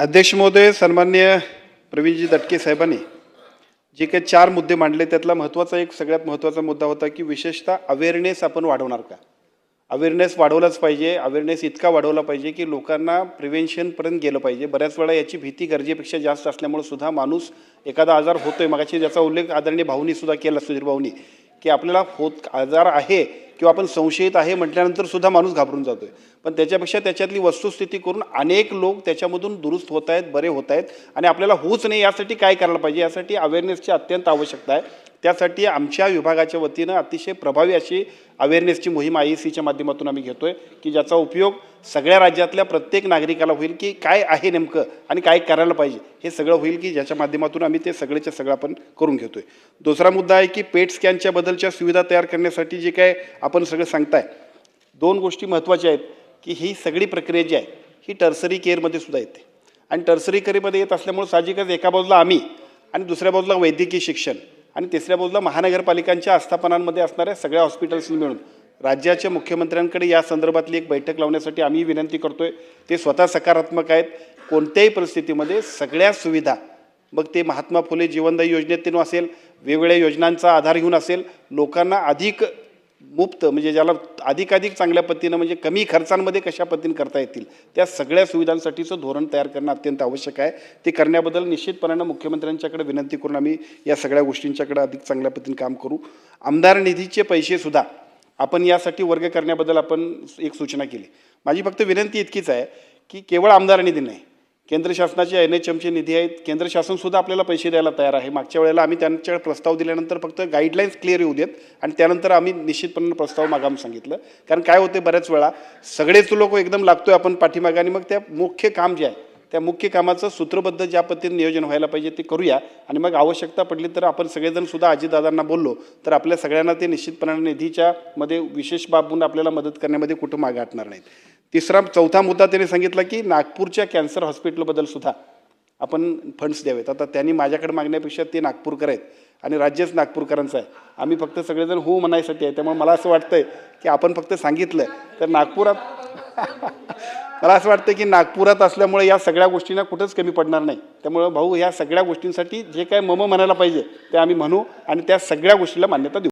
अध्यक्ष महोदय सन्मान्य प्रवीणजी दटके साहेबांनी जे काही चार मुद्दे मांडले त्यातला महत्त्वाचा एक सगळ्यात महत्त्वाचा मुद्दा होता की विशेषतः अवेअरनेस आपण वाढवणार का? अवेअरनेस वाढवलाच पाहिजे अवेअरनेस इतका वाढवला पाहिजे की लोकांना प्रिव्हेन्शनपर्यंत गेलं पाहिजे. बऱ्याच वेळा याची भीती गरजेपेक्षा जास्त असल्यामुळे सुद्धा माणूस एखादा आजार होतोय. मगाशी ज्याचा उल्लेख आदरणीय भाऊनी सुद्धा केला सुधीर भाऊनी की आपल्याला होत आजार आहे किंवा आपण संशयित आहे म्हटल्यानंतर सुद्धा माणूस घाबरून जातो आहे पण त्याच्यापेक्षा त्याच्यातली वस्तुस्थिती करून अनेक लोक त्याच्यामधून दुरुस्त होत आहेत बरे होत आहेत आणि आपल्याला होऊच नाही यासाठी काय करायला पाहिजे? यासाठी अवेअरनेसची अत्यंत आवश्यकता आहे. त्यासाठी आमच्या विभागाच्या वतीनं अतिशय प्रभावी अशी अवेअरनेसची मोहीम आय सीच्या माध्यमातून आम्ही घेतो आहे की ज्याचा उपयोग सगळ्या राज्यातल्या प्रत्येक नागरिकाला होईल की काय आहे नेमकं आणि काय करायला पाहिजे हे सगळं होईल की ज्याच्या माध्यमातून आम्ही ते सगळेच्या सगळं आपण करून घेतो आहे दुसरा मुद्दा आहे की पेट स्कॅनच्या बदलच्या सुविधा तयार करण्यासाठी जे काय आपण सगळं सांगताय दोन गोष्टी महत्त्वाच्या आहेत की ही सगळी प्रक्रिया जी आहे ही टर्सरी केअरमध्ये सुद्धा येते. आणि टर्सरी केअरमध्ये येत असल्यामुळे साहजिकच एका बाजूला आम्ही आणि दुसऱ्या बाजूला वैद्यकीय शिक्षण आणि तिसऱ्या बाजूला महानगरपालिकांच्या आस्थापनांमध्ये असणाऱ्या सगळ्या हॉस्पिटल्सनी मिळून राज्याच्या मुख्यमंत्र्यांकडे या संदर्भातली एक बैठक लावण्यासाठी आम्ही विनंती करतो आहे ते स्वतः सकारात्मक आहेत. कोणत्याही परिस्थितीमध्ये सगळ्या सुविधा मग ते महात्मा फुले जीवनदायी योजनेतून असेल वेगवेगळ्या योजनांचा आधार घेऊन असेल लोकांना अधिक मुफ्त म्हणजे ज्याला अधिकाधिक चांगल्या पद्धतीनं म्हणजे कमी खर्चांमध्ये कशा पद्धतीने करता येतील त्या सगळ्या सुविधांसाठीचं धोरण तयार करणं अत्यंत आवश्यक आहे. ते करण्याबद्दल निश्चितपणानं मुख्यमंत्र्यांच्याकडे विनंती करून आम्ही या सगळ्या गोष्टींच्याकडे अधिक चांगल्या पद्धतीने काम करू. आमदार निधीचे पैसेसुद्धा आपण यासाठी वर्ग करण्याबद्दल आपण एक सूचना केली. माझी फक्त विनंती इतकीच आहे की केवळ आमदार निधी नाही केंद्र शासनाचे एन एच एमचे निधी आहेत. केंद्र शासनसुद्धा आपल्याला पैसे द्यायला तयार आहे. मागच्या वेळेला आम्ही त्यांच्या प्रस्ताव दिल्यानंतर फक्त गाईडलाईन्स क्लिअर येऊ देत आणि त्यानंतर आम्ही निश्चितपणे प्रस्ताव मागाम सांगितलं. कारण काय होते बऱ्याच वेळा सगळेच लोक एकदम लागतोय आपण पाठीमागे आणि मग त्या मुख्य काम जे आहे त्या मुख्य कामाचं सूत्रबद्ध ज्या पद्धतीने नियोजन व्हायला पाहिजे ते करूया आणि मग आवश्यकता पडली तर आपण सगळेजण सुद्धा बोललो तर आपल्या सगळ्यांना ते निश्चितपणाने निधीच्या मध्ये विशेष बाबून आपल्याला मदत करण्यामध्ये कुठं मागे हटणार नाहीत. तिसरा चौथा मुद्दा त्यांनी सांगितला की नागपूरच्या कॅन्सर हॉस्पिटलबद्दल सुद्धा आपण फंड्स द्यावेत. आता त्यांनी माझ्याकडे मागण्यापेक्षा ते नागपूरकर आहेत आणि राज्यच नागपूरकरांचं आहे. आम्ही फक्त सगळेजण हो म्हणायसाठी आहे. त्यामुळे मला असं वाटतं आहे की आपण फक्त सांगितलं तर नागपुरात मला असं वाटतं की नागपुरात असल्यामुळे या सगळ्या गोष्टींना कुठंच कमी पडणार नाही. त्यामुळं भाऊ ह्या सगळ्या गोष्टींसाठी जे काय मम म्हणायला पाहिजे ते आम्ही म्हणू आणि त्या सगळ्या गोष्टीला मान्यता देऊ.